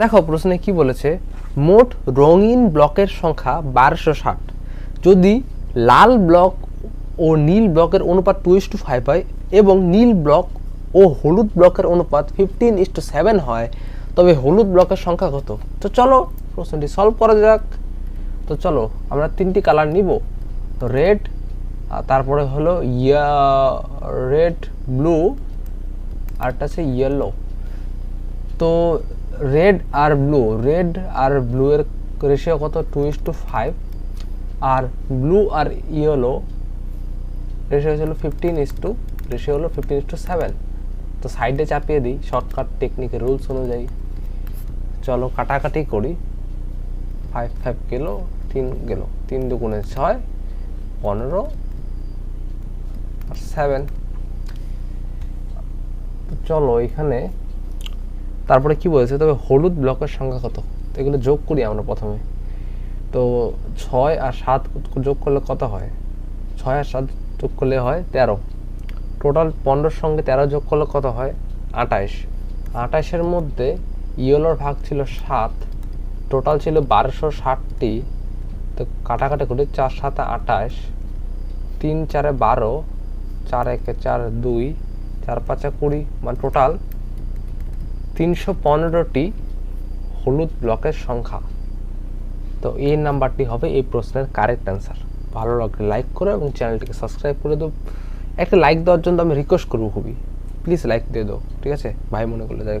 দেখো প্রশ্নে কি বলেছে? মোট রঙিন ব্লকের সংখ্যা বারোশো ষাট। যদি লাল ব্লক ও নীল ব্লকের অনুপাত টু ইস টু ফাইভ হয় এবং নীল ব্লক ও হলুদ ব্লকের অনুপাত ফিফটিন ইস টু সেভেন হয়, তবে হলুদ ব্লকের সংখ্যা কত? তো চলো প্রশ্নটি সলভ করা যাক। তো চলো, আমরা তিনটি কালার নিব। তো রেড তারপরে হলো ইয়া, রেড, ব্লু আরটা আছে ইয়েলো। তো রেড আর ব্লু রেড আর ব্লু এর রেশিও কত? টু ইস টু ফাইভ আর ব্লু আর ইয়েলো রেশিও ছিল ফিফটিন ইস টু রেশিও হলো ফিফটিন ইস টু সেভেন তো সাইডে চাপিয়ে দিই শর্টকাট টেকনিকের রুলস অনুযায়ী। চলো কাটাকাটি করি। ফাইভ ফাইভ গেলো, তিন গেলো। তিন দুগুণে ছয়, পনেরো আর সেভেন চলো এখানে তারপরে কি বলেছে? তবে হলুদ ব্লকের সংখ্যা কত? এগুলো যোগ করি আমরা প্রথমে। তো ছয় আর সাত যোগ করলে কত হয়? ছয় আর সাত যোগ করলে হয় তেরো। টোটাল পনেরোর সঙ্গে তেরো যোগ করলে কত হয়? আঠাইশ। আঠাইশের মধ্যে ইয়েলোর ভাগ ছিল সাত টোটাল ছিল বারোশো ষাটটি। তো কাটাকাটি করি, চার, সাতে আঠাশ তিন, চারে বারো, চার, একে চার, দুই, চার, পাঁচে কুড়ি মানে টোটাল তিনশো পনেরোটি হলুদ ব্লকের সংখ্যা। তো এই নাম্বারটি হবে এই প্রশ্নের কারেক্ট অ্যান্সার। ভালো লাগলে লাইক করো এবং চ্যানেলটিকে সাবস্ক্রাইব করে দেবো একটা লাইক দেওয়ার জন্য আমি রিকোয়েস্ট করব খুবই। প্লিজ লাইক দিয়ে দাও, ঠিক আছে? ভাই মনে করলে যাই।